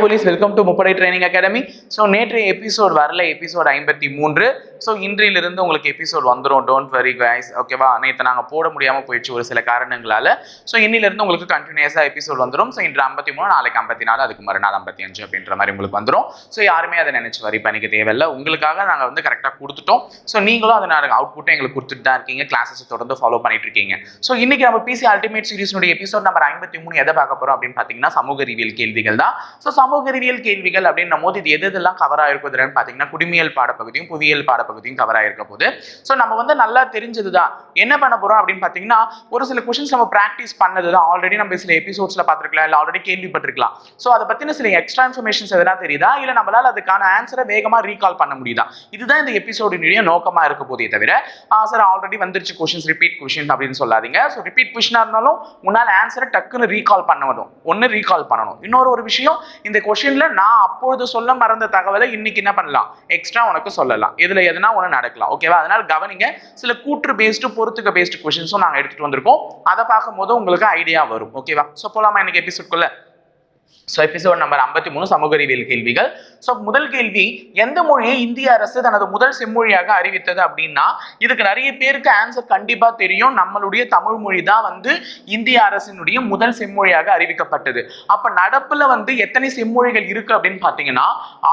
Police welcome to முப்படை training academy so நேற்றைய episode வரல எபிசோட் ஐம்பத்தி மூன்று. ஸோ இன்றையிலிருந்து உங்களுக்கு எபிசோட் வந்துடும் டோன்ட் வெரி கைஸ் ஓகேவா நேற்று நாங்கள் போட முடியாமல் போயிடுச்சு ஒரு சில காரணங்களால. ஸோ இன்னிலிருந்து உங்களுக்கு கண்டினியூஸாக எபிசோட் வந்துடும் ஸோ இன்று ஐம்பத்தி மூணு நாளைக்கு ஐம்பத்தி நாலு அதுக்கு மறுநாள் ஐம்பத்தி அஞ்சு அப்படின்ற மாதிரி உங்களுக்கு வந்துடும் ஸோ யாருமே அதை நினைச்சு வரி பண்ணிக்க தேவையில்லை. உங்களுக்காக நாங்கள் வந்து கரெக்டாக கொடுத்துட்டோம். ஸோ நீங்களும் அதை நாங்கள் அவுட்புட்டை எங்களுக்கு கொடுத்துட்டு தான் இருக்கீங்க. கிளாஸஸ் தொடர்ந்து ஃபாலோ பண்ணிட்டு இருக்கீங்க. ஸோ இன்னைக்கு நம்ம பிசி அல்டிமேட் சீரிஸ்னுடைய எபிசோட் நம்பர் ஐம்பத்தி மூணு எதை பார்க்க போறோம் அப்படின்னு பார்த்தீங்கன்னா சமூக அறிவியல் கேள்விகள் தான். ஸோ சமூக அறிவியல் கேள்விகள் அப்படின்னும் போது இது எது எதெல்லாம் கவர் ஆயிருக்குதுன்னு பார்த்தீங்கன்னா குடிமியல் பாடப்பகுதியும் புவியியல் பாடப்பகுதியும் கவர் ஆயிருக்க போது ஸோ நம்ம வந்து நல்லா தெரிஞ்சது தான் என்ன பண்ண போறோம் அப்படின்னு பார்த்தீங்கன்னா ஒரு சில கொஷின்ஸ் நம்ம ப்ராக்டிஸ் பண்ணது தான் ஆல்ரெடி நம்ம சில எபிசோட்ஸ்ல பார்த்துருக்கலாம் இல்லை ஆல்ரெடி கேள்விப்பட்டிருக்கலாம். ஸோ அதை பத்தின சில எக்ஸ்ட்ரா இன்ஃபர்மேஷன்ஸ் எதனா தெரியுதா? இல்லை நம்மளால அதுக்கான ஆன்சரை வேகமா ரீகால் பண்ண முடியுதா? இதுதான் இந்த எபிசோடினுடைய நோக்கமா இருக்க போதே தவிர சார் ஆல்ரெடி வந்துருச்சு கொஷின்ஸ் ரிப்பீட் கொஷின் அப்படின்னு சொல்லாதீங்க. ஸோ ரிப்பீட் கொஷினா இருந்தாலும் முன்னால் ஆன்சரை டக்குன்னு ரீகால் பண்ணணும் ஒன்று ரீகால் பண்ணணும். இன்னொரு ஒரு விஷயம் இந்த இந்த கொஷின்ல நான் அப்பொழுது சொல்ல மறந்த தகவலை இன்னைக்கு என்ன பண்ணலாம்? எக்ஸ்ட்ரா உனக்கு சொல்லலாம். இதுல எதுனா ஒன்று நடக்கலாம். ஓகேவா அதனால கவனிங்க. சில கூற்று பேஸ்டு பொறுத்துக்க பேஸ்டு கொஷின்ஸும் நாங்கள் எடுத்துட்டு வந்திருக்கோம். அதை பார்க்கும்போது உங்களுக்கு ஐடியா வரும். ஓகேவா ஸோ போலாமா இன்னைக்கு எபிசோட்குள்ள ஸோ எபிசோட் நம்பர் ஐம்பத்தி மூணு சமூக அறிவியல் கேள்விகள். ஸோ முதல் கேள்வி எந்த மொழியை இந்திய அரசு தனது முதல் செம்மொழியாக அறிவித்தது அப்படின்னா இதுக்கு நிறைய பேருக்கு ஆன்சர் கண்டிப்பாக தெரியும். நம்மளுடைய தமிழ் மொழி தான் வந்து இந்திய அரசினுடைய முதல் செம்மொழியாக அறிவிக்கப்பட்டது. அப்போ நடப்பில் வந்து எத்தனை செம்மொழிகள் இருக்கு அப்படின்னு பார்த்தீங்கன்னா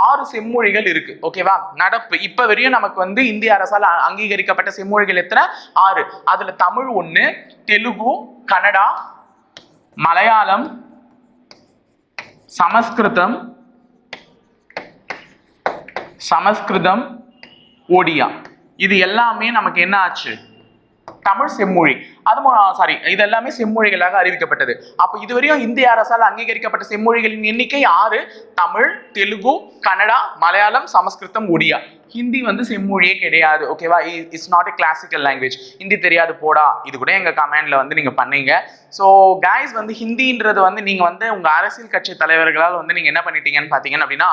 ஆறு செம்மொழிகள் இருக்கு. ஓகேவா நடப்பு. இப்போ வரையும் நமக்கு வந்து இந்திய அரசால் அங்கீகரிக்கப்பட்ட செம்மொழிகள் எத்தனை? ஆறு. அதில் தமிழ் ஒன்று தெலுங்கு கன்னடா மலையாளம் சமஸ்கிருதம் சமஸ்கிருதம் ஒடியா. இது எல்லாமே நமக்கு என்ன ஆச்சு? தமிழ் செம்மொழி. அது சாரி இது எல்லாமே செம்மொழிகளாக அறிவிக்கப்பட்டது. அப்போ இதுவரையும் இந்திய அரசால் அங்கீகரிக்கப்பட்ட செம்மொழிகளின் எண்ணிக்கை ஆறு. தமிழ் தெலுங்கு கன்னடா மலையாளம் சமஸ்கிருதம் ஒடியா. ஹிந்தி வந்து செம்மொழியே கிடையாது ஓகேவா it's not a classical language Hindi தெரியாது போடா. இது கூட எங்க கமெண்ட்ல வந்து நீங்க பண்ணீங்க. ஸோ கைஸ் வந்து ஹிந்தின்றது வந்து நீங்க வந்து உங்க அரசியல் கட்சி தலைவர்களால் வந்து நீங்க என்ன பண்ணிட்டீங்கன்னு பாத்தீங்கன்னா அப்படின்னா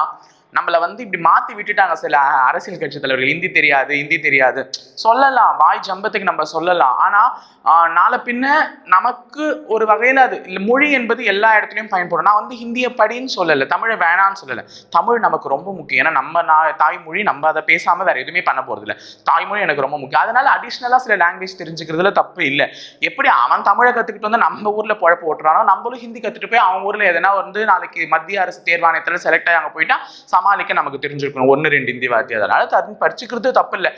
நம்மளை வந்து இப்படி மாத்தி விட்டுட்டாங்க சில அரசியல் கட்சி தலைவர்கள். ஹிந்தி தெரியாது ஹிந்தி தெரியாது. சொல்லலாம் வாய் ஜம்பத்துக்கு நம்ம சொல்லலாம். ஆனா நாளை பின்ன நமக்கு ஒரு வகையில அது இல்லை மொழி என்பது எல்லா இடத்துலயும் பயன்படும். நான் வந்து ஹிந்தியை படின்னு சொல்லல தமிழை வேணான்னு சொல்லல. தமிழ் நமக்கு ரொம்ப முக்கியம். ஏன்னா நம்ம நான் தாய்மொழி நம்ம அதை பேசாம வேற எதுவுமே பண்ண போறது இல்ல தாய்மொழி எனக்கு ரொம்ப முக்கியம். அதனால அடிஷ்னலா சில லாங்குவேஜ் தெரிஞ்சுக்கிறதுல தப்பு இல்லை. எப்படி அவன் தமிழை கத்துக்கிட்டு வந்து நம்ம ஊர்ல பழப்பு ஓட்டுறானோ நம்மளும் ஹிந்தி கத்துட்டு போய் அவன் ஊர்ல எதனா வந்து நாளைக்கு மத்திய அரசு தேர்வாணையத்துல செலக்ட் ஆகி அங்க போயிட்டா சமாளிக்க நமக்கு தெரிஞ்சிருக்கணும். ஒன்று ரெண்டு இந்தி வார்த்தை அதனால தரு- படிச்சுக்கிறது தப்பு இல்லை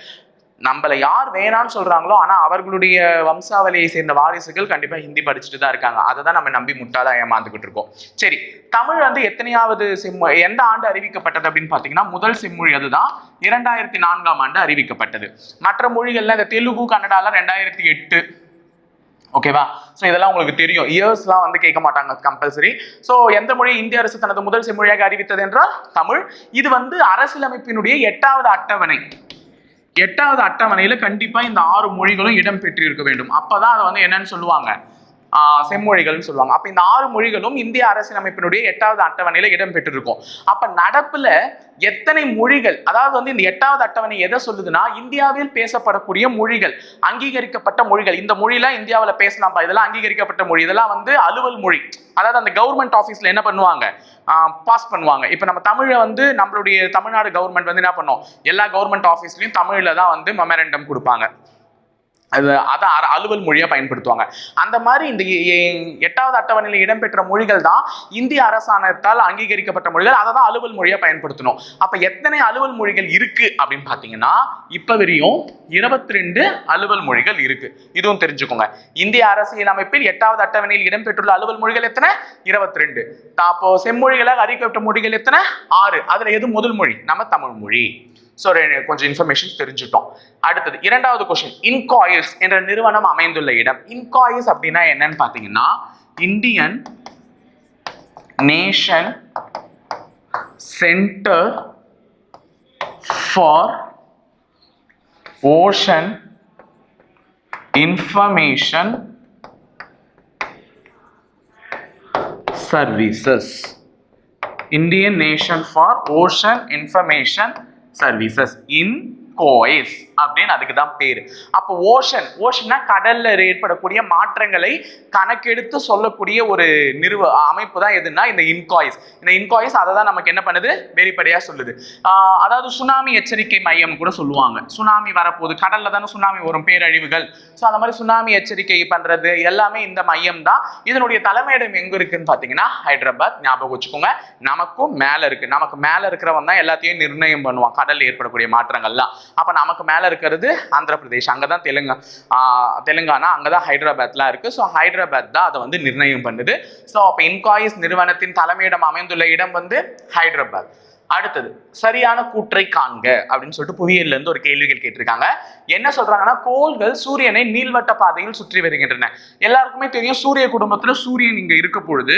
நம்மளை யார் வேணான்னு சொல்கிறாங்களோ ஆனால் அவர்களுடைய வம்சாவளியை சேர்ந்த வாரிசுகள் கண்டிப்பாக ஹிந்தி படிச்சுட்டு தான் இருக்காங்க. அதை தான் நம்ம நம்பி முட்டாதான் ஏமாந்துகிட்டு இருக்கோம். சரி தமிழ் வந்து எத்தனையாவது செம்மொழி எந்த ஆண்டு அறிவிக்கப்பட்டது அப்படின்னு பார்த்தீங்கன்னா முதல் செம்மொழி அதுதான். இரண்டாயிரத்தி நான்காம் ஆண்டு அறிவிக்கப்பட்டது. மற்ற மொழிகள்ல இந்த தெலுங்கு கன்னடாலாம் ரெண்டாயிரத்தி எட்டு. ஓகேவா ஸோ இதெல்லாம் உங்களுக்கு தெரியும். இயர்ஸ்லாம் வந்து கேட்க மாட்டாங்க கம்பல்சரி ஸோ எந்த மொழி? இந்திய அரசு தனது முதல் செம்மொழியாக அறிவித்தது என்றால் தமிழ். இது வந்து அரசியலமைப்பினுடைய எட்டாவது அட்டவணை. எட்டாவது அட்டவணையில கண்டிப்பா இந்த ஆறு மொழிகளும் இடம் பெற்றிருக்க வேண்டும். அப்பதான் அதை வந்து என்னன்னு சொல்லுவாங்க. செம்மொழிகள்னு சொல்லுவாங்க. அப்ப இந்த ஆறு மொழிகளும் இந்திய அரசியலமைப்பினுடைய எட்டாவது அட்டவணையில இடம்பெற்றிருக்கும். அப்ப நடப்புல எத்தனை மொழிகள் அதாவது வந்து இந்த எட்டாவது அட்டவணை எதை சொல்லுதுன்னா இந்தியாவில் பேசப்படக்கூடிய மொழிகள் அங்கீகரிக்கப்பட்ட மொழிகள். இந்த மொழிலாம் இந்தியாவில் பேசலாம்ப்பா இதெல்லாம் அங்கீகரிக்கப்பட்ட மொழி. இதெல்லாம் வந்து அலுவல் மொழி. அதாவது அந்த கவர்மெண்ட் ஆஃபீஸ்ல என்ன பண்ணுவாங்க? பாஸ் பண்ணுவாங்க. இப்போ நம்ம தமிழை வந்து நம்மளுடைய தமிழ்நாடு கவர்மெண்ட் வந்து என்ன பண்ணோம்? எல்லா கவர்மெண்ட் ஆஃபீஸ்லையும் தமிழில் தான் வந்து மெமரண்டம் கொடுப்பாங்க. அது அதை அலுவல் மொழியா பயன்படுத்துவாங்க. அந்த மாதிரி இந்த எட்டாவது அட்டவணையில் இடம்பெற்ற மொழிகள் தான் இந்திய அரசாங்கத்தால் அங்கீகரிக்கப்பட்ட மொழிகள். அதை தான் அலுவல் மொழியா பயன்படுத்தணும். அப்ப எத்தனை அலுவல் மொழிகள் இருக்கு அப்படின்னு பாத்தீங்கன்னா இப்ப வரையும் இருபத்தி ரெண்டு அலுவல் மொழிகள் இருக்கு. இதுவும் தெரிஞ்சுக்கோங்க. இந்திய அரசியல் அமைப்பில் எட்டாவது அட்டவணையில் இடம்பெற்றுள்ள அலுவல் மொழிகள் எத்தனை? இருபத்தி ரெண்டு அப்போ செம்மொழிகளாக அறிவிக்கப்பட்ட மொழிகள் எத்தனை? ஆறு. அதுல எது முதல் மொழி? நம்ம தமிழ் மொழி. ஸோ கொஞ்சம் இன்ஃபர்மேஷன் தெரிஞ்சுட்டோம் அடுத்தது இரண்டாவது கொஸ்டின் இன்காயிஸ் என்ற நிறுவனம் அமைந்துள்ள இடம். இன்காயிஸ் அப்படின்னா என்னன்னு பார்த்தீங்கன்னா Indian nation centre for ocean information services Indian nation for ocean information services INCOIS அப்படின்னு அதுக்கு தான் பேர். அப்போ ஓஷன் ஓஷன்னா கடல்ல ஏற்படக்கூடிய மாற்றங்களை கணக்கெடுத்து சொல்லக்கூடிய ஒரு நிறுவ அமைப்பு தான் எதுன்னா இந்த இன்காய்ஸ் இந்த இன்காய்ஸ் அதை தான் நமக்கு என்ன பண்ணுது? வெளிப்படையா சொல்லுது. அதாவது சுனாமி எச்சரிக்கை மையம் கூட சொல்லுவாங்க. சுனாமி வரப்போகுது. கடல்ல தானே சுனாமி வரும் பேரழிவுகள். ஸோ அந்த மாதிரி சுனாமி எச்சரிக்கை பண்றது எல்லாமே இந்த மையம் தான் இதனுடைய தலைமையிடம் எங்க இருக்குன்னு பாத்தீங்கன்னா ஹைதராபாத் ஞாபகம் வச்சுக்கோங்க. நமக்கும் மேல இருக்கு. நமக்கு மேல இருக்கிறவன் தான் எல்லாத்தையும் நிர்ணயம் பண்ணுவான். கடல் ஏற்படக்கூடிய மாற்றங்கள்லாம். அப்போ நமக்கு மேலே இருக்கிறது ஆந்திர பிரதேஷ் அங்கதான் தெலுங்கா தெலுங்கானா அங்கே தான் ஹைதராபாத்லாம் இருக்குது ஸோ ஹைதராபாத் தான் அதை வந்து நிர்ணயம் பண்ணுது. ஸோ அப்போ இன்காயிஸ் நிறுவனத்தின் தலைமையிடம் அமைந்துள்ள இடம் வந்து ஹைதராபாத். அடுத்தது சரியான கூற்றை காண்க அப்படின்னு சொல்லிட்டு புவியியல்ல இருந்து ஒரு கேள்விகள் கேட்டிருக்காங்க. என்ன சொல்றாங்கன்னா கோள்கள் சூரியனை நீள்வட்ட பாதையில் சுற்றி வருகின்றன. எல்லாருக்குமே தெரியும் சூரிய குடும்பத்துல சூரியன் இங்க இருக்க பொழுது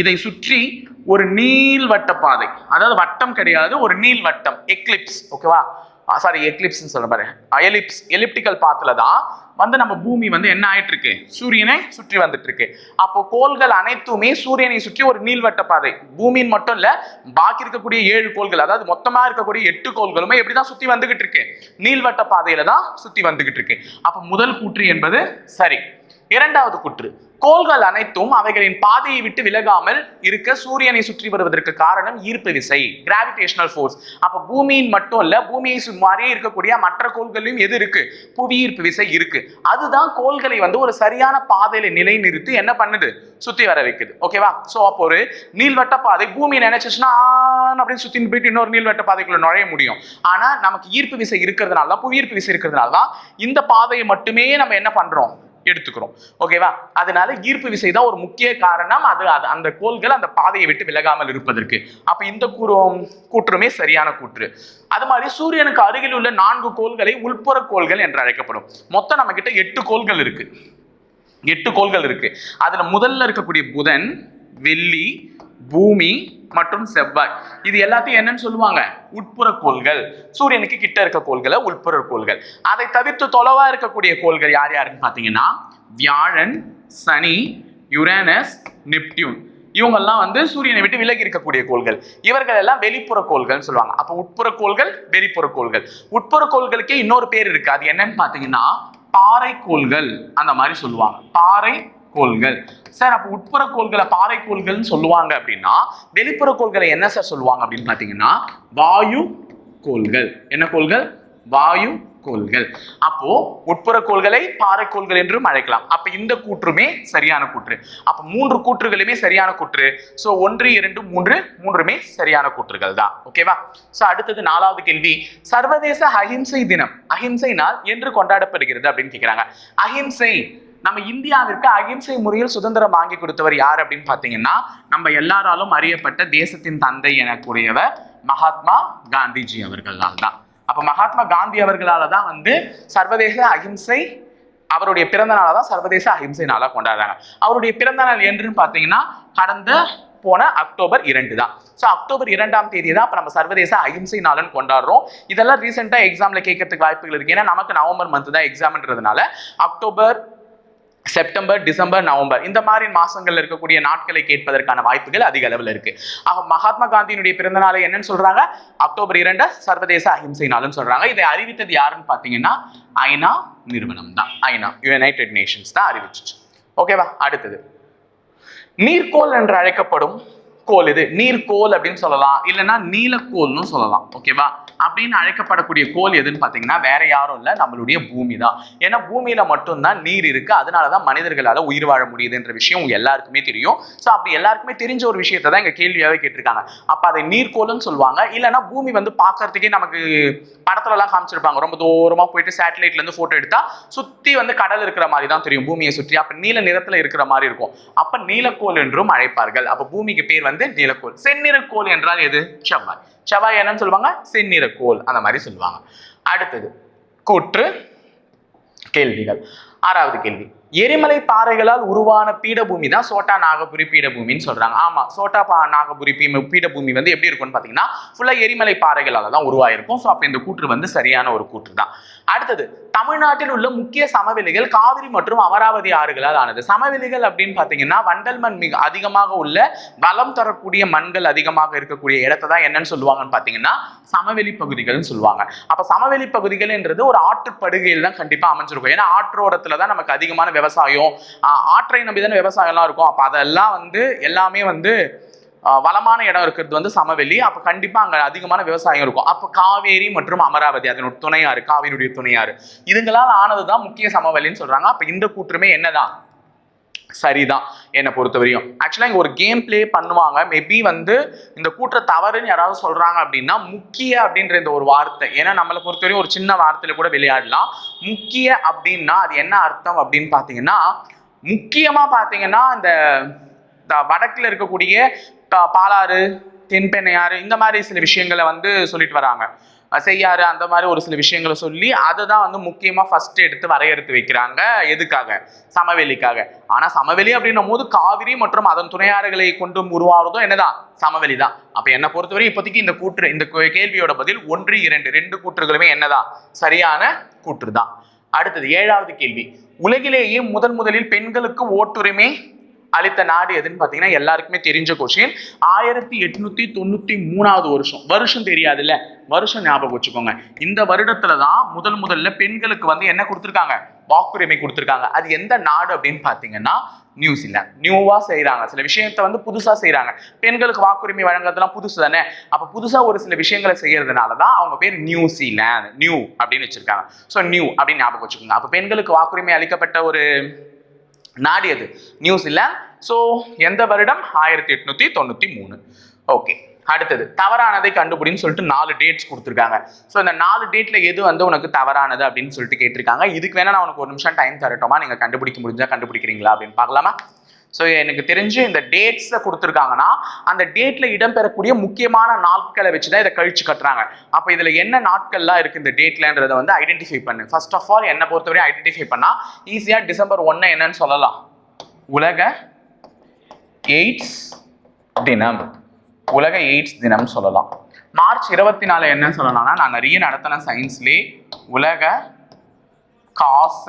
இதை சுற்றி ஒரு நீள்வட்ட பாதை. அதாவது வட்டம் கிடையாது ஒரு நீள்வட்டம் எக்லிப்ஸ் ஓகேவா சாரி எக்லிப்ஸ்னு சொல்ல பாரு. எலிப்ஸ் எலிப்டிக்கல் பாத்துல தான் வந்து நம்ம பூமி வந்து என்ன ஆயிட்டு இருக்கு சூரியனை சுற்றி வந்துட்டு இருக்கு அப்போ கோள்கள் அனைத்துமே சூரியனை சுற்றி ஒரு நீள்வட்ட பாதை. பூமியின் மட்டும் இல்ல பாக்கி இருக்கக்கூடிய ஏழு கோள்கள் அதாவது மொத்தமா இருக்கக்கூடிய எட்டு கோள்களுமே எப்படிதான் சுத்தி வந்துகிட்டு இருக்கு நீள்வட்ட பாதையில தான் சுத்தி வந்துகிட்டு இருக்கு அப்ப முதல் கூற்று என்பது சரி. இரண்டாவது குற்று. கோள்கள் அனைத்தும் அவைகளின் பாதையை விட்டு விலகாமல் இருக்க சூரியனை சுற்றி வருவதற்கு காரணம் ஈர்ப்பு விசை கிராவிடேஷனல் ஃபோர்ஸ் அப்ப பூமியின் மட்டும் இல்ல பூமியை சுமாரே இருக்கக்கூடிய மற்ற கோள்களையும் எது இருக்கு? புவி ஈர்ப்பு விசை இருக்கு. அதுதான் கோள்களை வந்து ஒரு சரியான பாதையில நிலைநிறுத்தி என்ன பண்ணுது? சுத்தி வர வைக்குது. ஓகேவா சோ அப்போ ஒரு நீள்வட்ட பாதை பூமி நினைச்சிச்சுன்னா அப்படின்னு சுத்தி போயிட்டு இன்னொரு நீள்வட்ட பாதைக்குள்ள நுழைய முடியும். ஆனா நமக்கு ஈர்ப்பு விசை இருக்கிறதுனால தான் புவி ஈர்ப்பு விசை இருக்கிறதுனால தான் இந்த பாதையை மட்டுமே நம்ம என்ன பண்றோம்? எடுத்துக்கிறோம். ஓகேவா அதனால ஈர்ப்பு விசை தான் ஒரு முக்கிய காரணம். அது அது அந்த கோள்கள் அந்த பாதையை விட்டு விலகாமல் இருப்பதற்கு. அப்ப இந்த கூறும் கூற்றுமே சரியான கூற்று. அது மாதிரி சூரியனுக்கு அருகில் உள்ள நான்கு கோள்களை உள்புற கோள்கள் என்று அழைக்கப்படும். மொத்தம் நம்ம கிட்ட எட்டு கோள்கள் இருக்கு. எட்டு கோள்கள் இருக்கு. அதுல முதல்ல இருக்கக்கூடிய புதன் வெள்ளி பூமி மற்றும் செவ்வாய். இது எல்லாத்தையும் என்னன்னு சொல்லுவாங்க? உட்புற கோள்கள். சூரியனுக்கு கிட்ட இருக்க கோள்களை உட்புற கோள்கள். அதை தவிர்த்து தொலைவா இருக்கக்கூடிய கோள்கள் யார் யாருன்னு பாத்தீங்கன்னா வியாழன் சனி யுரேனஸ் நெப்டியூன். இவங்கெல்லாம் வந்து சூரியனை விட்டு விலகி இருக்கக்கூடிய கோள்கள். இவர்கள் எல்லாம் வெளிப்புற கோள்கள்னு சொல்லுவாங்க. அப்போ உட்புற கோள்கள் வெளிப்புற கோள்கள். உட்புற கோள்களுக்கே இன்னொரு பேர் இருக்கு. அது என்னன்னு பாத்தீங்கன்னா பாறை கோள்கள் அந்த மாதிரி சொல்லுவாங்க. பாறை கோள்கள். சார் அப்போ உட்புற கோள்களை பாறை கோள்கள்னு சொல்லுவாங்க அப்படின்னா வெளிப்புற கோள்களை என்ன சார் சொல்லுவாங்க அப்படின்னு பாத்தீங்கன்னா வாயு கோள்கள். என்ன கோள்கள்? வாயு கோள்கள். அப்போ உட்புற கோள்களை பாறை கோள்கள் என்றும் அழைக்கலாம். அப்ப இந்த கூற்றுமே சரியான கூற்று. அப்ப மூன்று கூற்றுகளுமே சரியான கூற்று. சோ ஒன்று இரண்டு மூன்று மூன்றுமே சரியான கூற்றுகள் தான். ஓகேவா சோ அடுத்தது நாலாவது கேள்வி. சர்வதேச அஹிம்சை தினம். அஹிம்சை நாள் என்று கொண்டாடப்படுகிறது அப்படின்னு கேக்குறாங்க. அஹிம்சை நம்ம இந்தியாவிற்கு அகிம்சை முறையில் சுதந்திரம் வாங்கி கொடுத்தவர் யார் அப்படின்னு பாத்தீங்கன்னா நம்ம எல்லாராலும் அறியப்பட்ட தேசத்தின் தந்தை எனக்கூடியவர் மகாத்மா காந்திஜி அவர்களால் தான். அப்ப மகாத்மா காந்தி அவர்களால தான் வந்து சர்வதேச அகிம்சை அவருடைய பிறந்த நாளை தான் சர்வதேச அகிம்சை நாளா கொண்டாடுறாங்க. அவருடைய பிறந்த நாள் என்றுன்னு பாத்தீங்கன்னா கடந்த போன அக்டோபர் இரண்டு தான். ஸோ அக்டோபர் இரண்டாம் தேதி தான் இப்போ நம்ம சர்வதேச அகிம்சை நாளன் கொண்டாடுறோம். இதெல்லாம் ரீசெண்டாக எக்ஸாமில் கேட்கறதுக்கு வாய்ப்புகள் இருக்கு. ஏன்னா நமக்கு நவம்பர் மந்த் தான் எக்ஸாம்ன்றதுனால அக்டோபர் செப்டம்பர் டிசம்பர் நவம்பர் இந்த மாதிரி மாசங்கள்ல இருக்கக்கூடிய நாட்களை கேட்பதற்கான வாய்ப்புகள் அதிக அளவில் இருக்கு. ஆக மகாத்மா காந்தியினுடைய பிறந்த நாளை என்னன்னு சொல்றாங்க? அக்டோபர் இரண்டு சர்வதேச அஹிம்சை நாளும் சொல்றாங்க. இதை அறிவித்தது யாருன்னு பாத்தீங்கன்னா ஐநா நிறுவனம் தான். ஐநா யுனைடெட் நேஷன்ஸ் தான் அறிவிச்சிச்சு. ஓகேவா அடுத்தது. நீர்க்கோள் என்று அழைக்கப்படும் கோல் இது நீர்க்கோல் அப்படின்னு சொல்லலாம். இல்லைன்னா நீலக்கோல்னு சொல்லலாம். ஓகேவா? அப்படின்னு அழைக்கப்படக்கூடிய கோல் எதுன்னு பார்த்தீங்கன்னா வேற யாரும் இல்லை நம்மளுடைய பூமி தான். ஏன்னா பூமியில மட்டும்தான் நீர் இருக்கு. அதனால தான் மனிதர்களால் உயிர் வாழ முடியுதுன்ற விஷயம் உங்க எல்லாருக்குமே தெரியும். ஸோ அப்படி எல்லாருக்குமே தெரிஞ்ச ஒரு விஷயத்தை தான் இங்க கேள்வியாகவே கேட்டிருக்காங்க. அப்போ அதை நீர்கோல்னு சொல்லுவாங்க. இல்லைன்னா பூமி வந்து பார்க்கறதுக்கே நமக்கு படத்துலலாம் காமிச்சிருப்பாங்க. ரொம்ப தூரமாக போயிட்டு சேட்டலைட்லேருந்து ஃபோட்டோ எடுத்தால் எடுத்தா வந்து கடல் இருக்கிற மாதிரி தான் தெரியும். பூமியை சுற்றி. அப்போ நீல நிறத்தில் இருக்கிற மாதிரி இருக்கும். அப்போ நீலக்கோல் என்றும் அழைப்பார்கள். அப்போ பூமிக்கு பேர் வந்து வந்து நீலக்கோல் செந்நிறக்கோல் என்றால் எது? செவ்வாய். செவ்வாய் என்னன்னு சொல்லுவாங்க? செந்நிறக்கோல் அந்த மாதிரி சொல்லுவாங்க. அடுத்தது கூற்று கேள்விகள். ஆறாவது கேள்வி. எரிமலை பாறைகளால் உருவான பீடபூமி தான் சோட்டா நாகபுரி பீடபூமின்னு சொல்றாங்க. ஆமா சோட்டா பா நாகபுரி பீடபூமி வந்து எப்படி இருக்கும்னு பாத்தீங்கன்னா ஃபுல்லா எரிமலை பாறைகளால தான் உருவாயிருக்கும். ஸோ அப்ப இந்த கூற்று வந்து சரியான ஒரு கூற்று தான். அடுத்தது தமிழ்நாட்டில் உள்ள முக்கிய சமவெளிகள் காவிரி மற்றும் அமராவதி ஆறுகளால் ஆனது. சமவெளிகள் அப்படின்னு பார்த்தீங்கன்னா வண்டல் மண் மிக அதிகமாக உள்ள வளம் தரக்கூடிய மண்கள் அதிகமாக இருக்கக்கூடிய இடத்தை தான் என்னன்னு சொல்லுவாங்கன்னு பார்த்தீங்கன்னா சமவெளி பகுதிகள்னு சொல்லுவாங்க. அப்போ சமவெளி பகுதிகள்ன்றது ஒரு ஆற்றுப்படுகையில் தான் கண்டிப்பாக அமைஞ்சிருக்கும். ஏன்னா ஆற்றோரத்தில் தான் நமக்கு அதிகமான விவசாயம் ஆற்றை நம்பி தானே விவசாயம்லாம் இருக்கும். அப்போ அதெல்லாம் வந்து எல்லாமே வந்து வளமான இடம் இருக்கிறது வந்து சமவெளி. அப்ப கண்டிப்பா அங்க அதிகமான விவசாயம் இருக்கும். அப்ப காவேரி மற்றும் அமராவதி அதனுடைய துணையாறு காவேரியுடைய துணையாறு. இதுங்களால் ஆனதுதான் முக்கிய சமவெளின்னு சொல்றாங்க. அப்ப இந்த கூற்றுமே என்னதான்? சரிதான் என்னை பொறுத்தவரையும். ஆக்சுவலாக இங்கே ஒரு கேம் ப்ளே பண்ணுவாங்க. மேபி வந்து இந்த கூற்ற தவறுன்னு யாராவது சொல்கிறாங்க அப்படின்னா முக்கிய அப்படின்ற இந்த ஒரு வார்த்தை. ஏன்னா நம்மளை பொறுத்தவரையும் ஒரு சின்ன வார்த்தையில் கூட விளையாடலாம். முக்கிய அப்படின்னா அது என்ன அர்த்தம் அப்படின்னு பார்த்தீங்கன்னா முக்கியமாக பார்த்தீங்கன்னா இந்த வடக்கில் இருக்கக்கூடிய பாலாறு தென்பெண்ணையாறு இந்த மாதிரி சில விஷயங்களை வந்து சொல்லிட்டு வராங்க. செய்யாறு அந்த மாதிரி ஒரு சில விஷயங்களை சொல்லி அதை தான் வந்து முக்கியமாக ஃபர்ஸ்ட் எடுத்து வரையறுத்து வைக்கிறாங்க. எதுக்காக? சமவெளிக்காக. ஆனால் சமவெளி அப்படின்னும் போது காவிரி மற்றும் அதன் துணையாறுகளை கொண்டு உருவாகிறதும் என்னதான்? சமவெளி தான். அப்போ என்னை பொறுத்தவரை இப்போதைக்கு இந்த கூற்று இந்த கேள்வியோட பதில் ஒன்று இரண்டு ரெண்டு கூற்றுகளுமே என்னதான்? சரியான கூற்று தான் அடுத்தது ஏழாவது கேள்வி. உலகிலேயே முதன் முதலில் பெண்களுக்கு ஓட்டுரிமை அளித்த நாடு எதுன்னு பார்த்தீங்கன்னா எல்லாருக்குமே தெரிஞ்ச கொஸ்டின் ஆயிரத்தி எட்நூத்தி தொண்ணூத்தி மூணாவது வருஷம். வருஷம் தெரியாதுல்ல? வருஷம் ஞாபகம் வச்சுக்கோங்க. இந்த வருடத்துல தான் முதல் முதல்ல பெண்களுக்கு வந்து என்ன கொடுத்துருக்காங்க? வாக்குரிமை கொடுத்துருக்காங்க. அது எந்த நாடு அப்படின்னு பார்த்தீங்கன்னா நியூசிலாந்து. நியூவா செய்கிறாங்க சில விஷயத்த வந்து புதுசா செய்கிறாங்க பெண்களுக்கு வாக்குரிமை வழங்குறதுலாம் புதுசு தானே? அப்ப புதுசா ஒரு சில விஷயங்களை செய்யறதுனால தான் அவங்க பேர் நியூசிலாந்து. நியூ அப்படின்னு வச்சிருக்காங்க. ஸோ நியூ அப்படின்னு ஞாபகம் வச்சுக்கோங்க. அப்ப பெண்களுக்கு வாக்குரிமை அளிக்கப்பட்ட ஒரு நாடு எது நியூசிலாந்து ஸோ எந்த வருடம்? ஆயிரத்தி எட்நூத்தி தொண்ணூத்தி மூணு. ஓகே அடுத்தது தவறானதை கண்டுபிடின்னு சொல்லிட்டு நாலு டேட்ஸ் கொடுத்துருக்காங்க. ஸோ இந்த நாலு டேட்ல எது வந்து உனக்கு தவறானது அப்படின்னு சொல்லிட்டு கேட்டிருக்காங்க. இதுக்கு வேணா நான் உனக்கு ஒரு நிமிஷம் டைம் தரட்டுமா? நீங்க கண்டுபிடிக்க முடிஞ்சா கண்டுபிடிக்கிறீங்களா அப்படின்னு பார்க்கலாமா? ஸோ எனக்கு தெரிஞ்சு இந்த டேட்ஸை கொடுத்துருக்காங்கன்னா அந்த டேட்ல இடம்பெறக்கூடிய முக்கியமான நாட்களை வச்சு தான் இதை கழிச்சு கட்டுறாங்க. அப்போ இதில் என்ன நாட்கள்லாம் இருக்கு இந்த டேட்லன்றதை வந்து ஐடென்டிஃபை பண்ணு. ஃபர்ஸ்ட் ஆஃப் ஆல் என்னை பொறுத்தவரை ஐடென்டிஃபை பண்ணால் ஈஸியாக டிசம்பர் ஒன்று என்னன்னு சொல்லலாம். உலக எய்ட்ஸ் தினம். உலக எய்ட்ஸ் தினம் சொல்லலாம். மார்ச் இருபத்தி நாலு என்னன்னு சொல்லலாம்னா நான் நிறைய நடத்தின சயின்ஸ்லேயே உலக காச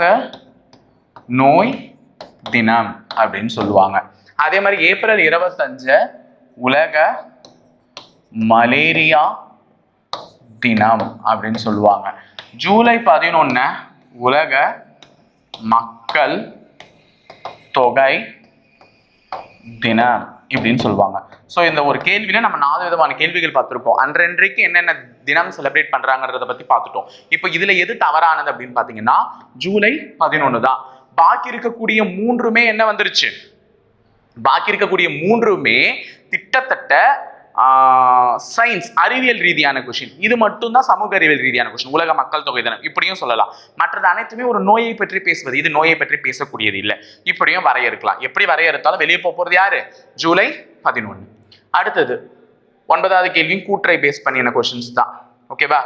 நோய் தினம் அப்படின்னு சொல்லுவாங்க. அதே மாதிரி ஏப்ரல் இருபத்தஞ்சு உலக மலேரியா தினம் அப்படின்னு சொல்லுவாங்க. ஜூலை பதினொன்று உலக மக்கள் தொகை தினம் இப்படின்னு சொல்லுவாங்க. ஸோ இந்த ஒரு கேள்வியில நம்ம நாலு விதமான கேள்விகள் பார்த்துருப்போம். அன்றன்றைக்கு என்னென்ன தினம் செலிப்ரேட் பண்றாங்கன்றத பத்தி பார்த்துட்டோம். இப்போ இதுல எது தவறானது அப்படின்னு பாத்தீங்கன்னா ஜூலை பதினொன்று தான். பாக்கி இருக்கக்கூடிய மூன்றுமே என்ன வந்துருச்சு? பாக்கி இருக்கக்கூடிய மூன்றுமே திட்டத்தட்ட சயின்ஸ் அறிவியல் ரீதியான கொஷின் இது மட்டும்தான் சமூக அறிவியல் ரீதியான கொஷின் உலக மக்கள் தொகை தினம். இப்படியும் சொல்லலாம். மற்றது அனைத்துமே ஒரு நோயை பற்றி பேசுவது. இது நோயை பற்றி பேசக்கூடியது இல்லை. இப்படியும் வரையறுக்கலாம். எப்படி வரையறுத்தாலும் வெளியே போகிறது யாரு? ஜூலை பதினொன்று அடுத்தது ஒன்பதாவது கேள்வியும் கூற்றை பேஸ் பண்ணின கொஷின்ஸ் தான். ஓகேவா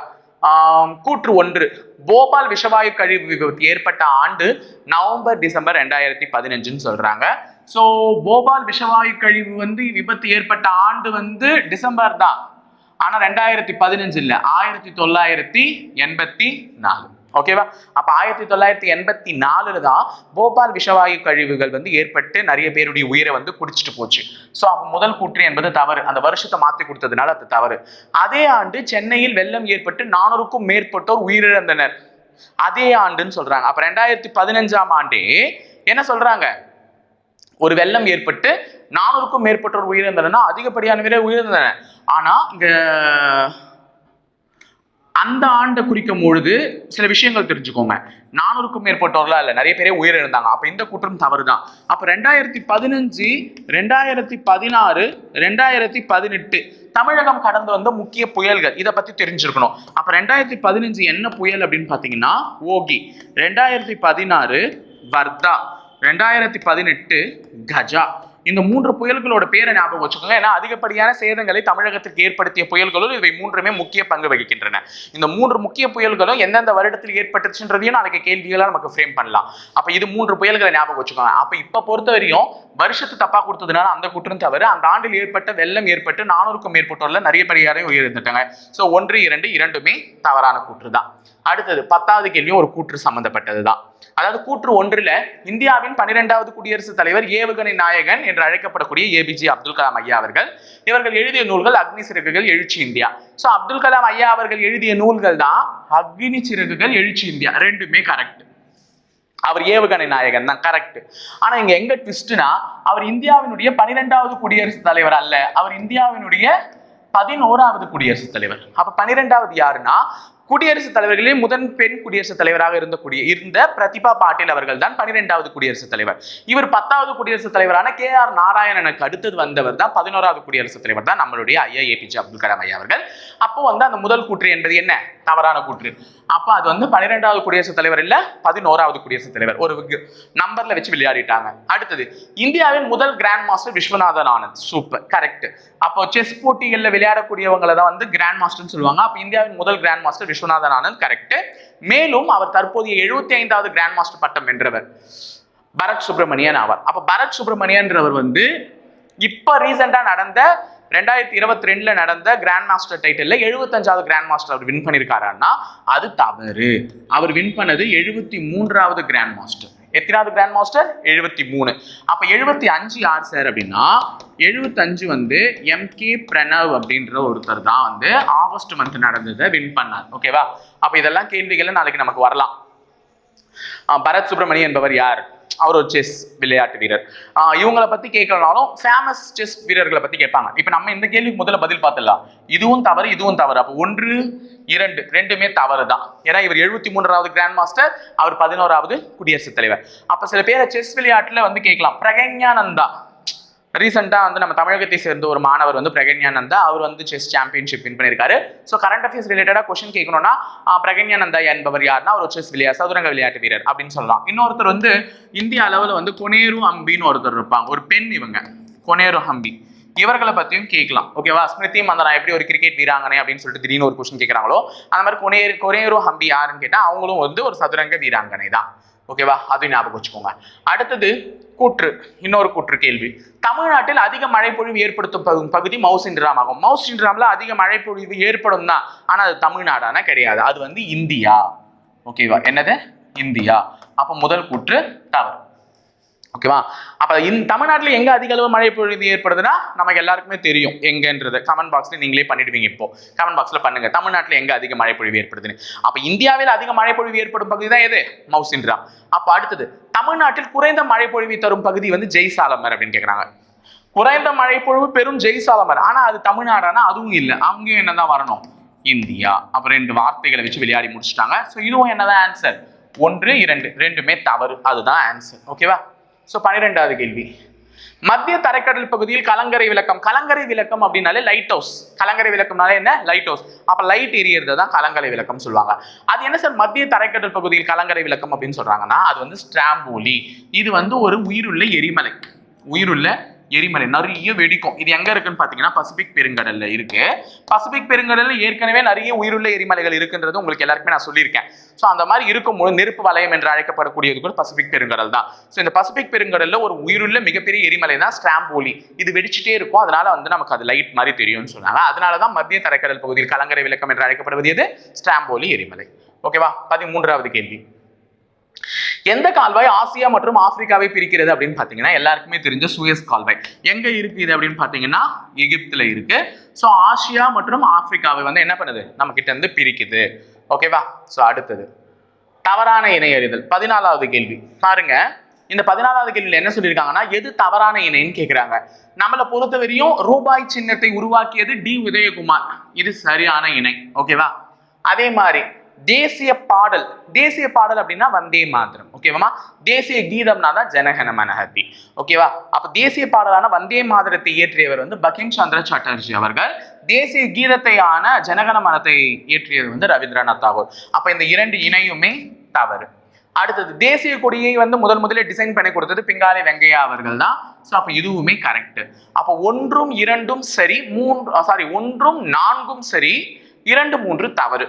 கூற்று ஒன்று. போபால் விஷவாயு கழிவு விபத்து ஏற்பட்ட ஆண்டு நவம்பர் டிசம்பர் ரெண்டாயிரத்தி பதினஞ்சுன்னு சொல்றாங்க. ஸோ போபால் விஷவாயு கழிவு வந்து விபத்து ஏற்பட்ட ஆண்டு வந்து டிசம்பர் தான். ஆனால் ரெண்டாயிரத்தி பதினஞ்சு இல்லை ஆயிரத்தி தொள்ளாயிரத்தி எண்பத்தி நாலு. ஓகேவா அப்ப ஆயிரத்தி தொள்ளாயிரத்தி எண்பத்தி நாலுல தான் போபால் விஷவாயு கழிவுகள் வந்து ஏற்பட்டு நிறைய பேருடைய உயிரை வந்து குடிச்சிட்டு போச்சு. ஸோ அப்ப முதல் கூற்று என்பது தவறு. அந்த வருஷத்தை மாத்தி கொடுத்ததுனால அது தவறு. அதே ஆண்டு சென்னையில் வெள்ளம் ஏற்பட்டு நானூறுக்கும் மேற்பட்டோர் உயிரிழந்தனர். அதே ஆண்டுன்னு சொல்றாங்க. அப்ப ரெண்டாயிரத்தி பதினஞ்சாம் ஆண்டே என்ன சொல்றாங்க? ஒரு வெள்ளம் ஏற்பட்டு நானூறுக்கும் மேற்பட்டோர் உயிரிழந்தனா அதிகப்படியான பேர் உயிரிழந்தனர். ஆனா இங்க அந்த ஆண்டை குறிக்கும் பொழுது சில விஷயங்கள் தெரிஞ்சுக்கோங்க. நானூறுக்கும் மேற்பட்டோர்லாம் இல்லை நிறைய பேரே உயிரிழந்தாங்க. அப்போ இந்த குற்றம் தவறுதான். அப்போ ரெண்டாயிரத்தி பதினஞ்சு ரெண்டாயிரத்தி பதினாறு ரெண்டாயிரத்தி பதினெட்டு தமிழகம் கடந்து வந்த முக்கிய புயல்கள். இதை பற்றி தெரிஞ்சிருக்கணும். அப்போ ரெண்டாயிரத்தி பதினஞ்சு என்ன புயல் அப்படின்னு பார்த்தீங்கன்னா ஓகி. ரெண்டாயிரத்தி பதினாறு வர்தா. ரெண்டாயிரத்தி பதினெட்டு கஜா. இந்த மூன்று புயல்களோட பேரை ஞாபகம் வச்சுக்கோங்க. ஏன்னா அதிகப்படியான சேதங்களை தமிழகத்திற்கு ஏற்படுத்திய புயல்களும் இவை மூன்றுமே முக்கிய பங்கு வகிக்கின்றன. இந்த மூன்று முக்கிய புயல்களும் எந்தெந்த வருடத்தில் ஏற்பட்டுச்சுன்றதையும் நாளைக்கு கேள்விகளாக நமக்கு ஃப்ரேம் பண்ணலாம். அப்ப இது மூன்று புயல்களை ஞாபகம் வச்சுக்கோங்க. அப்ப இப்ப பொறுத்த வரையும் வருஷத்து தப்பா கொடுத்ததுனால அந்த குற்றம் தவிர அந்த ஆண்டில் ஏற்பட்ட வெள்ளம் ஏற்பட்டு நானூறுக்கும் மேற்பட்டோர்ல நிறைய பேர் யாரையும் உயிரிழந்துட்டாங்க. சோ ஒன்று இரண்டு இரண்டுமே தவறான கூற்று தான். அடுத்தது பத்தாவது கேள்வியும் ஒரு கூற்று சம்பந்தப்பட்டதுதான். அதாவது கூற்று ஒன்றுல இந்தியாவின் பன்னிரெண்டாவது குடியரசுத் தலைவர் ஏவுகணை நாயகன் என்று அழைக்கப்படக்கூடிய ஏபிஜே அப்துல் கலாம் ஐயா அவர்கள். இவர்கள் எழுதிய நூல்கள் அக்னி சிறகுகள் எழுச்சி இந்தியா. ஸோ அப்துல் கலாம் ஐயா அவர்கள் எழுதிய நூல்கள் தான் அக்னி சிறகுகள் எழுச்சி இந்தியா. ரெண்டுமே கரெக்ட் அவர் ஏவுகணை நாயகன் தான் கரெக்ட் ஆனா இங்க எங்க ட்விஸ்ட்னா அவர் இந்தியாவினுடைய பனிரெண்டாவது குடியரசுத் தலைவர் அல்ல. அவர் இந்தியாவினுடைய பதினோராவது குடியரசுத் தலைவர். அப்ப பனிரெண்டாவது யாருன்னா குடியரசுத் தலைவர்களே முதன் பெண் குடியரசுத் தலைவராக இருந்த கூடிய இருந்த பிரதிபா பாட்டீல் அவர்கள் தான் பனிரெண்டாவது குடியரசுத் தலைவர். இவர் பத்தாவது குடியரசுத் தலைவரான கே ஆர் நாராயணனுக்கு அடுத்தது வந்தவர் தான் பதினோராவது குடியரசுத் தலைவர் தான் நம்மளுடைய ஐயா ஏபிஜே அப்துல் கலாம் ஐயா அவர்கள். அப்போ வந்து அந்த முதல் கூற்று என்பது என்ன? தவறான கூற்று. அப்போ அது வந்து பன்னிரெண்டாவது குடியரசுத் தலைவர் இல்ல பதினோராவது குடியரசுத் தலைவர். ஒரு நம்பர்ல வச்சு விளையாடிட்டாங்க. அடுத்தது இந்தியாவின் முதல் grandmaster Viswanathan Anand. Super correct அப்போ செஸ் போட்டிகளில் விளையாடக்கூடியவங்களை தான் வந்து கிராண்ட் மாஸ்டர்னு சொல்லுவாங்க. அப்போ இந்தியாவின் முதல் grandmaster Viswanathan Anand correct மேலும் அவர் தற்போதைய எழுபத்தி ஐந்தாவது கிராண்ட் மாஸ்டர் பட்டம் வென்றவர் பரத் சுப்பிரமணியன் ஆவார். அப்ப பரத் சுப்பிரமணியன்றவர் வந்து இப்ப ரீசெண்டா நடந்த ரெண்டாயிரத்தி இருபத்தி ரெண்டுல நடந்த கிராண்ட் மாஸ்டர் டைட்டில் எழுபத்தஞ்சாவது கிராண்ட் மாஸ்டர் அவர் வின் பண்ணியிருக்காருன்னா அது தவறு. அவர் வின் பண்ணது எழுபத்தி மூன்றாவது கிராண்ட் மாஸ்டர் எத்தனாவது கிராண்ட் மாஸ்டர் எழுபத்தி மூணு. அப்ப எழுபத்தி அஞ்சு யார் சார் அப்படின்னா எழுபத்தஞ்சு வந்து எம் கே பிரணவ் அப்படின்ற ஒருத்தர் தான் வந்து ஆகஸ்ட் மந்த் நடந்ததை வின் பண்ணார். ஓகேவா அப்ப இதெல்லாம் கேள்விகள் நாளைக்கு நமக்கு வரலாம். பரத் சுப்பிரமணியம் என்பவர் யார்? அவர் ஒரு செஸ் விளையாட்டு வீரர். இவங்களை பத்தி கேட்கலனாலும் ஃபேமஸ் செஸ் வீரர்களை பத்தி கேட்பாங்க. இப்போ நம்ம இந்த கேள்விக்கு முதல்ல பதில் பார்த்துடலாம். இதுவும் தவறு இதுவும் தவறு. அப்போ ஒன்று இரண்டு ரெண்டுமே தவறு தான் ஏன்னா இவர் எழுபத்தி மூன்றாவது கிராண்ட் மாஸ்டர் அவர் பதினோராவது குடியரசுத் தலைவர். அப்ப சில பேரை செஸ் விளையாட்டுல வந்து கேட்கலாம். பிரகஞானந்தா ரீசெண்டாக வந்து நம்ம தமிழகத்தை சேர்ந்த ஒரு மாணவர் வந்து பிரகன்யானந்தா அவர் வந்து செஸ் சாம்பியன்ஷிப் வின் பண்ணியிருக்காரு. ஸோ கரண்ட் அஃபேர்ஸ் ரிலேட்டடாக கொஸ்டின் கேட்கணும்னா பிரகன்யானந்தா என்பவர் யாருன்னா ஒரு செஸ் விளையாட்டு சதுரங்க விளையாட்டு வீரர் அப்படின்னு சொல்லலாம். இன்னொருத்தர் வந்து இந்திய அளவில் வந்து கொனேரு அம்பின்னு ஒருத்தர் இருப்பாங்க. ஒரு பெண் இவங்க. கொனேரு ஹம்பி இவர்களை பத்தியும் கேட்கலாம். ஓகேவா ஸ்மிருதி மந்தனா எப்படி ஒரு கிரிக்கெட் வீராங்கனை அப்படின்னு சொல்லிட்டு திடீர்னு ஒரு கொஸ்டின் கேட்குறாங்களோ அந்த மாதிரி கொனேரு கொனேரு ஹம்பி யாருன்னு கேட்டா அவங்களும் வந்து ஒரு சதுரங்க வீராங்கனை தான். ஓகேவா அது ஞாபகம் வச்சுக்கோங்க. அடுத்தது கூற்று. இன்னொரு கூற்று கேள்வி. தமிழ்நாட்டில் அதிக மழைப்பொழிவு ஏற்படுத்தும் பகு- பகுதி மவுசின்ட்ராம் ஆகும் மவுசின்ட்ராம்ல அதிக மழைப்பொழிவு ஏற்படும் தான். ஆனா அது தமிழ்நாடானா கிடையாது. அது வந்து இந்தியா. ஓகேவா என்னது? இந்தியா. அப்ப முதல் கூற்று தவறு. ஓகேவா? அப்போ இந்த தமிழ்நாட்டில் எங்கே அதிக அளவு மழை பொழுது ஏற்படுதுன்னா நமக்கு எல்லாருக்குமே தெரியும் எங்கன்றது. கமெண்ட் பாக்ஸில் நீங்களே பண்ணிடுவீங்க இப்போ. கமெண்ட் பாக்ஸில் பண்ணுங்க. தமிழ்நாட்டில் எங்கே அதிக மழை பொழிவு ஏற்படுதுன்னு. அப்போ இந்தியாவில் அதிக மழை பொழிவு ஏற்படும் பகுதி தான் எது? மவுசின்றா அப்போ அடுத்தது தமிழ்நாட்டில் குறைந்த மழை பொழிவு தரும் பகுதி வந்து ஜெய்சாலமர் அப்படின்னு கேட்குறாங்க குறைந்த மழை பொழிவு பெரும் ஜெய்சாலமர். ஆனா அது தமிழ்நாடானா? அதுவும் இல்லை. அங்கேயும் என்னதான் வரணும்? இந்தியா. அப்புறம் ரெண்டு வார்த்தைகளை வச்சு விளையாடி முடிச்சுட்டாங்க. ஸோ இதுவும் என்னதான்? ஆன்சர் ஒன்று இரண்டு. ரெண்டுமே தவறு. அதுதான் ஆன்சர் ஓகேவா ஸோ பன்னிரெண்டாவது கேள்வி. மத்திய தரைக்கடல் பகுதியில் கலங்கரை விளக்கம். கலங்கரை விளக்கம் அப்படின்னாலே லைட் ஹவுஸ் கலங்கரை விளக்கம்னாலே என்ன? லைட் ஹவுஸ் அப்ப லைட் எரியறது தான் கலங்கரை விளக்கம் சொல்லுவாங்க. அது என்ன சார்? மத்திய தரைக்கடல் பகுதியில் கலங்கரை விளக்கம் அப்படின்னு சொல்றாங்கன்னா அது வந்து ஸ்ட்ராம்போலி. இது வந்து ஒரு உயிருள்ள எரிமலை. உயிருள்ள எரிமலை நிறைய வெடிக்கும். இது எங்க இருக்குன்னு பாத்தீங்கன்னா பசிபிக் பெருங்கடல்ல இருக்கு. பசிபிக் பெருங்கடல்ல ஏற்கனவே நிறைய உயிருள்ள எரிமலைகள் இருக்குன்றது உங்களுக்கு எல்லாருக்குமே நான் சொல்லியிருக்கேன். ஸோ அந்த மாதிரி இருக்கும்போது நெருப்பு வலயம் என்று அழைக்கப்படக்கூடியது கூட பசிபிக் பெருங்கடல் தான். ஸோ இந்த பசிபிக் பெருங்கடல்ல ஒரு உயிருள்ள மிகப்பெரிய எரிமலை தான் ஸ்ட்ராம்போலி இது வெடிச்சுட்டே இருக்கும். அதனால வந்து நமக்கு அது லைட் மாதிரி தெரியும்னு சொன்னாங்க. அதனால தான் மத்திய தரைக்கடல் பகுதியில் கலங்கரை விளக்கம் என்று அழைக்கப்படுவது எது? ஸ்ட்ராம்போலி எரிமலை. ஓகேவா பதிமூன்றாவது கேள்வி. எந்த கால்வாய் ஆசியா மற்றும் ஆப்பிரிக்காவை பிரிக்கிறது அப்படின்னு பார்த்தீங்கன்னா எல்லாருக்குமே தெரிஞ்ச சுயஸ் கால்வாய். எங்க இருக்கு இது அப்படின்னு பார்த்தீங்கன்னா எகிப்துல இருக்கு. ஸோ ஆசியா மற்றும் ஆப்பிரிக்காவை வந்து என்ன பண்ணுது? நம்ம கிட்ட இருந்து பிரிக்குது. ஓகேவா ஸோ அடுத்தது. தவறான இணை எறிதல் பதினாலாவது கேள்வி. பாருங்க. இந்த பதினாலாவது கேள்வியில் என்ன சொல்லியிருக்காங்கன்னா எது தவறான இணைன்னு கேட்குறாங்க நம்மளை பொறுத்தவரையும் ரூபாய் சின்னத்தை உருவாக்கியது டி உதயகுமார். இது சரியான இணை. ஓகேவா அதே மாதிரி தேசிய பாடல். தேசிய பாடல் அப்படின்னா வந்தே மாதரம். ஓகேவா தேசிய கீதம்னா தான் ஜனகன மனஹதி ஓகேவா அப்ப தேசிய பாடலான வந்தே மாதிரத்தை இயற்றியவர் வந்து பகிம் சந்திர சாட்டர்ஜி அவர்கள். தேசிய கீதத்தையான ஜனகன மனத்தை இயற்றியது வந்து ரவீந்திரநாத் தாகூர். அப்ப இந்த இரண்டு இணையுமே தவறு. அடுத்தது தேசிய கொடியை வந்து முதல் முதலில் டிசைன் பண்ணி கொடுத்தது பிங்காலி வெங்கையா அவர்கள் தான். ஸோ அப்போ இதுவுமே கரெக்ட் அப்போ ஒன்றும் இரண்டும் சரி மூன்று சாரி ஒன்றும் நான்கும் சரி இரண்டு மூன்று தவறு.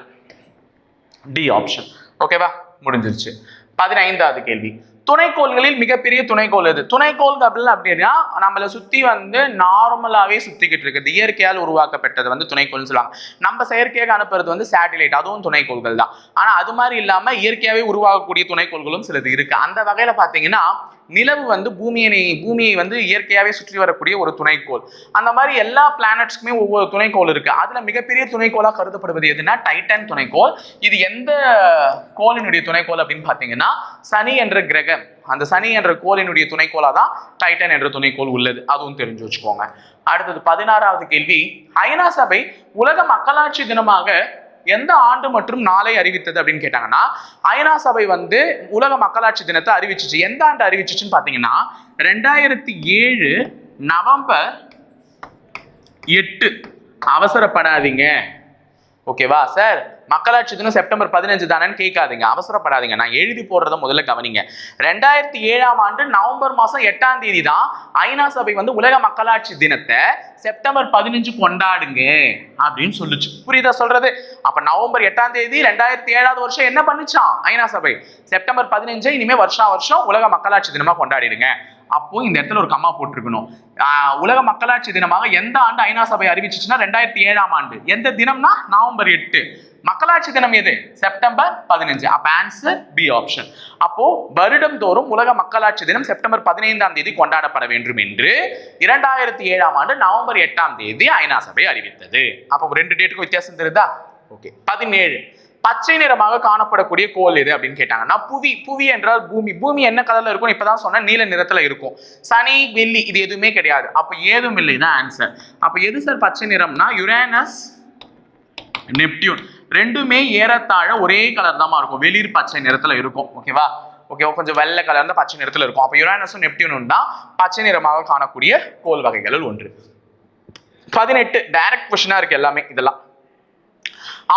டி ஆப்ஷன் ஓகேவா முடிஞ்சிருச்சு. பதினைந்தாவது கேள்வி. துணைக்கோள்களில் மிகப்பெரிய துணைக்கோள் எது? துணைக்கோள் அப்படின்னு அப்படின்னா நம்மளை சுத்தி வந்து நார்மலாவே சுத்திக்கிட்டு இருக்குது. இயற்கையால் உருவாக்கப்பட்டது வந்து துணைக்கோள்னு சொல்லுவாங்க. நம்ம செயற்கையாக அனுப்புறது வந்து சேட்டிலைட் அதுவும் துணைக்கோள்கள் தான். ஆனா அது மாதிரி இல்லாம இயற்கையாவே உருவாகக்கூடிய துணைக்கோள்களும் சிலது இருக்கு. அந்த வகையில பாத்தீங்கன்னா நிலவு வந்து பூமியினை பூமியை வந்து இயற்கையாகவே சுற்றி வரக்கூடிய ஒரு துணைக்கோள். அந்த மாதிரி எல்லா பிளானட்ஸ்க்குமே ஒவ்வொரு துணைக்கோள் இருக்கு. அதுல மிகப்பெரிய துணைக்கோளாக கருதப்படுவது எதுனா டைட்டன் துணைக்கோள். இது எந்த கோளினுடைய துணைக்கோள் அப்படின்னு பார்த்தீங்கன்னா சனி என்ற கிரகம். அந்த சனி என்ற கோளினுடைய துணைக்கோளாக தான் டைட்டன் என்ற துணைக்கோள் உள்ளது. அதுவும் தெரிஞ்சு வச்சுக்கோங்க. அடுத்தது பதினாறாவது கேள்வி. ஐநா சபை உலக மக்களாட்சி தினமாக எந்த ஆண்டு மற்றும் நாளை அறிவித்தது அப்படின்னு கேட்டாங்கன்னா ஐநா சபை வந்து உலக மக்களாட்சி தினத்தை அறிவிச்சிச்சு. எந்த ஆண்டு அறிவிச்சிச்சுன்னு பார்த்தீங்கன்னா ரெண்டாயிரத்தி ஏழு நவம்பர் எட்டு. அவசரப்படாதீங்க. ஓகேவா சார் மக்களாட்சி தினம் செப்டம்பர் பதினஞ்சு தானேன்னு கேட்காதீங்க அவசரப்படாதீங்க. நான் எழுதி போடுறத முதல்ல கவனிங்க. ரெண்டாயிரத்தி ஏழாம் ஆண்டு நவம்பர் மாசம் எட்டாம் தேதி தான் ஐநா சபை வந்து உலக மக்களாட்சி தினத்தை செப்டம்பர் பதினஞ்சு கொண்டாடுங்க அப்படின்னு சொல்லுச்சு. புரியுதா சொல்றது? அப்ப நவம்பர் எட்டாம் தேதி ரெண்டாயிரத்தி ஏழாவது வருஷம் என்ன பண்ணுச்சான் ஐநா சபை? செப்டம்பர் பதினஞ்சு இனிமே வருஷா வருஷம் உலக மக்களாட்சி தினமா கொண்டாடிடுங்க. அப்போ இந்த இடத்துல ஒரு கம்மா போட்டிருக்கணும். உலக மக்களாட்சி தினமாக எந்த ஆண்டு ஐநா சபை அறிவிச்சிச்சுன்னா ரெண்டாயிரத்தி ஏழாம் ஆண்டு. எந்த தினம்னா? நவம்பர் எட்டு. மக்களாட்சி தினம் எது? செப்டம்பர் பதினஞ்சு. அப்ப ஆன்சர் பி ஆப்ஷன் அப்போ வருடம் தோறும் உலக மக்களாட்சி தினம் செப்டம்பர் பதினைந்தாம் தேதி கொண்டாடப்பட வேண்டும் என்று இரண்டாயிரத்தி ஏழாம் ஆண்டு நவம்பர் எட்டாம் தேதி ஐநா சபை அறிவித்தது. அப்போ ரெண்டு டேட்டுக்கு வித்தியாசம் தெரியுதா? ஓகே பதினேழு. பச்சை நிறமாக காணப்படக்கூடிய கோள் எது அப்படின்னு கேட்டாங்கன்னா புவி புவி என்றால் பூமி. பூமி என்ன கலர்ல இருக்கும் இப்பதான் சொன்ன நீல நிறத்துல இருக்கும். சனி வெள்ளி இது எதுவுமே கிடையாது. அப்ப ஏதும் இல்லை தான் ஆன்சர் அப்ப எது சார் பச்சை நிறம்னா? யுரேனஸ் நெப்டியூன் ரெண்டுமே ஏறத்தாழ ஒரே கலர் தான் இருக்கும். வெளிர் பச்சை நிறத்துல இருக்கும். ஓகேவா ஓகேவா கொஞ்சம் வெள்ளை கலர்ந்த பச்சை நிறத்துல இருக்கும். அப்ப யுரானஸும் நெப்டியூனும் தான் பச்சை நிறமாக காணக்கூடிய கோள் வகைகளில் ஒன்று. பதினெட்டு டைரக்ட் கொஸ்டினா இருக்கு எல்லாமே இதெல்லாம்.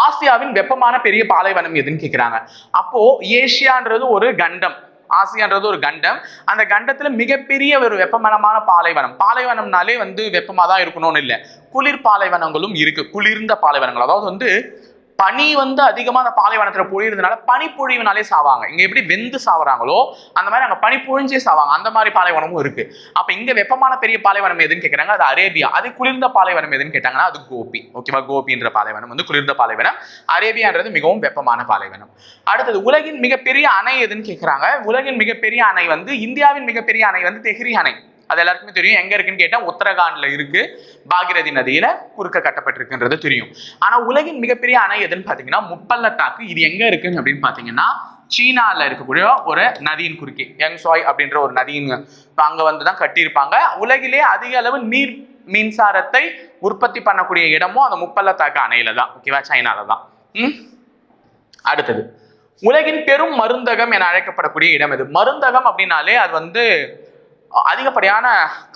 ஆசியாவின் வெப்பமான பெரிய பாலைவனம் எதுன்னு கேக்குறாங்க. அப்போ ஏசியான்றது ஒரு கண்டம். ஆசியான்றது ஒரு கண்டம். அந்த கண்டத்துல மிகப்பெரிய ஒரு வெப்பமனமான பாலைவனம். பாலைவனம்னாலே வந்து வெப்பமா தான் இருக்கணும்னு இல்லை. குளிர் பாலைவனங்களும் இருக்கு. குளிர்ந்த பாலைவனங்கள். அதாவது வந்து பனி வந்து அதிகமாக அந்த பாலைவனத்தில் பொழியிறதுனால பனிப்பொழிவுனாலே சாவாங்க. இங்கே எப்படி வெந்து சாவறாங்களோ அந்த மாதிரி அங்கே பனி பொழிஞ்சே சாவாங்க. அந்த மாதிரி பாலைவனமும் இருக்குது அப்போ இங்கே வெப்பமான பெரிய பாலைவனம் எதுன்னு கேட்குறாங்க அது அரேபியா. அது குளிர்ந்த பாலைவனம் எதுன்னு கேட்டாங்கன்னா அது கோபி. ஓகேவா? கோபின்ற பாலைவனம் வந்து குளிர்ந்த பாலைவனம். அரேபியான்றது மிகவும் வெப்பமான பாலைவனம். அடுத்தது உலகின் மிகப்பெரிய அணை எதுன்னு கேட்குறாங்க உலகின் மிகப்பெரிய அணை வந்து இந்தியாவின் மிகப்பெரிய அணை வந்து தெஹ்ரி அணை. அது எல்லாருக்குமே தெரியும். எங்க இருக்குன்னு கேட்டா உத்தரகாண்ட்ல இருக்கு. பாகிரதி நதியில குறுக்க கட்டப்பட்டிருக்குன்றது தெரியும். ஆனா உலகின் மிகப்பெரிய அணை எதுன்னு பாத்தீங்கன்னா முப்பள்ளத்தாக்கு. இது எங்க இருக்குன்னு அப்படின்னு பாத்தீங்கன்னா சீனால இருக்கக்கூடிய ஒரு நதியின் குறுக்கே யங்சாய் அப்படின்ற ஒரு நதியின் அங்க வந்து தான் கட்டியிருப்பாங்க. உலகிலே அதிக அளவு நீர் மின்சாரத்தை உற்பத்தி பண்ணக்கூடிய இடமும் அந்த முப்பள்ளத்தாக்கு அணையில தான் ஓகேவா சைனால தான் அடுத்தது. உலகின் பெரும் மருந்தகம் என அழைக்கப்படக்கூடிய இடம் இது மருந்தகம் அப்படின்னாலே அது வந்து அதிகப்படியான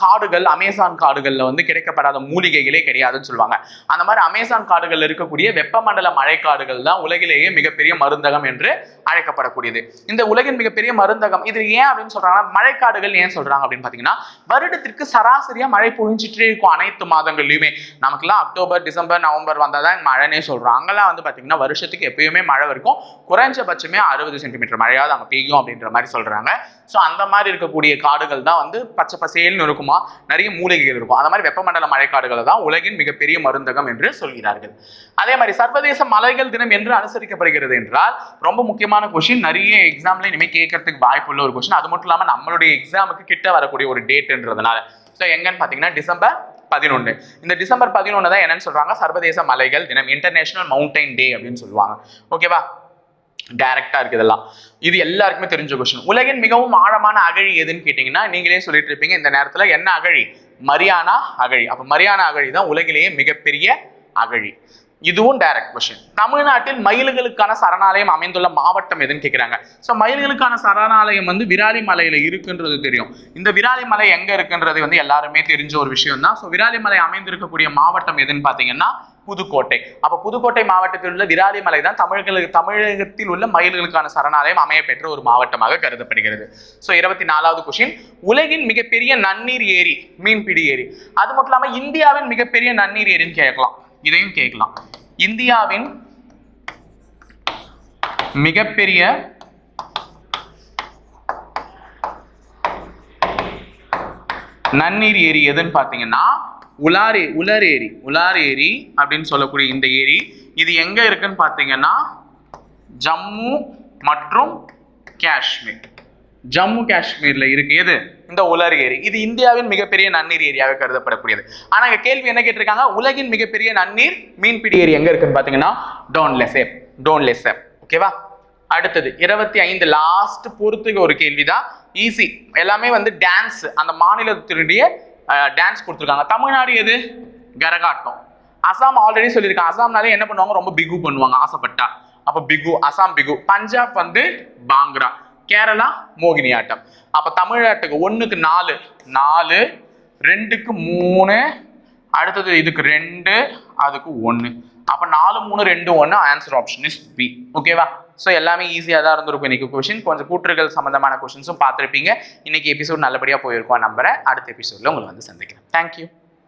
காடுகள் அமேசான் காடுகளில் வந்து கிடைக்கப்படாத மூலிகைகளே கிடையாதுன்னு சொல்லுவாங்க. அந்த மாதிரி அமேசான் காடுகளில் இருக்கக்கூடிய வெப்பமண்டல மழைக்காடுகள் தான் உலகிலேயே மிகப்பெரிய மருந்தகம் என்று அழைக்கப்படக்கூடியது. இந்த உலகின் மிகப்பெரிய மருந்தகம் இது ஏன் அப்படின்னு சொல்றாங்கன்னா மழைக்காடுகள் ஏன் சொல்றாங்க அப்படின்னு பாத்தீங்கன்னா வருடத்திற்கு சராசரியா மழை பொழிஞ்சிட்டே இருக்கும் அனைத்து மாதங்கள்லயுமே. நமக்குலாம் அக்டோபர் டிசம்பர் நவம்பர் வந்தாதான் மழைனே சொல்றோம் அங்கெல்லாம் வந்து பாத்தீங்கன்னா வருஷத்துக்கு எப்பயுமே மழை இருக்கும் குறைஞ்சபட்சமே அறுபது சென்டிமீட்டர் மழையாவது அங்க பெய்யும் அப்படின்ற மாதிரி சொல்றாங்க. ஸோ அந்த மாதிரி இருக்கக்கூடிய காடுகள் தான் வந்து பச்சை பசேல்னு இருக்குமா நிறைய மூலிகைகள் இருக்கும். அந்த மாதிரி வெப்பமண்டல மழைக்காடுகளை தான் உலகின் மிகப்பெரிய மருந்தகம் என்று சொல்கிறார்கள். அதே மாதிரி சர்வதேச மலைகள் தினம் என்று அனுசரிக்கப்படுகிறது என்றால் ரொம்ப முக்கியமான கொஷின் நிறைய எக்ஸாம்ல இனிமேல் கேட்கறதுக்கு வாய்ப்புள்ள ஒரு கொஷின் அது மட்டும் இல்லாமல் நம்மளுடைய எக்ஸாமுக்கு கிட்ட வரக்கூடிய ஒரு டேட்ன்றதுனால ஸோ எங்கன்னு பார்த்தீங்கன்னா டிசம்பர் பதினொன்று இந்த டிசம்பர் பதினொன்று தான் என்னன்னு சொல்றாங்க சர்வதேச மலைகள் தினம் இன்டர்நேஷனல் மவுண்டைன் டே அப்படின்னு சொல்லுவாங்க. ஓகேவா டைரக்டா இருக்கு இதெல்லாம் இது எல்லாருக்குமே தெரிஞ்ச கொஸ்டின் உலகின் மிகவும் ஆழமான அகழி எதுன்னு கேட்டீங்கன்னா நீங்களே சொல்லிட்டு இருப்பீங்க இந்த நேரத்துல என்ன அகழி? மரியானா அகழி. அப்ப மரியானா அகழி தான் உலகிலேயே மிகப்பெரிய அகழி. இதுவும் டைரக்ட் கொஸ்டின் தமிழ்நாட்டில் மயில்களுக்கான சரணாலயம் அமைந்துள்ள மாவட்டம் எதுன்னு கேட்குறாங்க ஸோ மயில்களுக்கான சரணாலயம் வந்து விராலிமலையில இருக்குன்றது தெரியும். இந்த விராலிமலை எங்க இருக்குன்றது வந்து எல்லாருமே தெரிஞ்ச ஒரு விஷயம் தான் ஸோ விராலிமலை அமைந்திருக்கக்கூடிய மாவட்டம் எதுன்னு பார்த்தீங்கன்னா புதுக்கோட்டை. அப்போ புதுக்கோட்டை மாவட்டத்தில் உள்ள விராலிமலை தான் தமிழர்களுக்கு தமிழகத்தில் உள்ள மயில்களுக்கான சரணாலயம் அமைய பெற்ற ஒரு மாவட்டமாக கருதப்படுகிறது. ஸோ இருபத்தி நாலாவது கொஷின் உலகின் மிகப்பெரிய நன்னீர் ஏரி மீன்பிடி ஏரி. அது மட்டும் இல்லாமல் இந்தியாவின் மிகப்பெரிய நன்னீர் ஏரின்னு கேட்கலாம். இதையும் கேட்கலாம். இந்தியாவின் மிகப்பெரிய நன்னீர் ஏரி எதுன்னு பார்த்தீங்கன்னா உலார் உலர் ஏரி உலார் ஏரி அப்படின்னு சொல்லக்கூடிய இந்த ஏரி. இது எங்க இருக்குன்னு பார்த்தீங்கன்னா ஜம்மு மற்றும் காஷ்மீர். ஜம்மு காஷ்மீர்ல இருக்கு. எது? இந்த உலர் ஏரி. இது இந்தியாவின் மிகப்பெரிய நன்னீர் ஏரியாக கருதப்படக்கூடியது. ஆனா இங்க கேள்வி என்ன கேட்டிருக்காங்க? உலகின் மிகப்பெரிய நன்னீர் மீன்பிடி ஏரி எங்க இருக்குன்னு பாத்தீங்கன்னா டோன் லெசேப் டோன் லெசேப். ஓகேவா அடுத்தது இருபத்தி ஐந்து லாஸ்ட் பொறுத்துக்கு ஒரு கேள்விதான். ஈஸி எல்லாமே வந்து டான்ஸ் அந்த மாநிலத்தினுடைய டான்ஸ் கொடுத்துருக்காங்க. தமிழ்நாடு எது? கரகாட்டம். அசாம் ஆல்ரெடி சொல்லியிருக்காங்க. அசாம்னாலே என்ன பண்ணுவாங்க? ரொம்ப பிகு பண்ணுவாங்க ஆசைப்பட்டா. அப்போ பிகு அசாம் பிகு. பஞ்சாப் வந்து பாங்க்ரா. கேரளா மோகினி ஆட்டம். அப்ப தமிழ்நாட்டுக்கு ஒண்ணுக்கு நாலு நாலு ரெண்டுக்கு மூணு அடுத்தது இதுக்கு ரெண்டு அதுக்கு ஒண்ணு. அப்ப நாலு மூணு ரெண்டு ஒன்று ஆன்சர் ஆப்ஷன் இஸ் பி ஓகேவா ஸோ எல்லாமே ஈஸியாக தான் இருந்திருக்கும் இன்னைக்கு கொஷின் கொஞ்சம் கூற்றுகள் சம்பந்தமான கொஷின்ஸும் பார்த்துருப்பீங்க. இன்னைக்கு எபிசோட் நல்லபடியாக போயிருக்கோம். நம்புறேன். அடுத்த எபிசோட்ல உங்களை வந்து சந்திக்கிறேன். தேங்க்யூ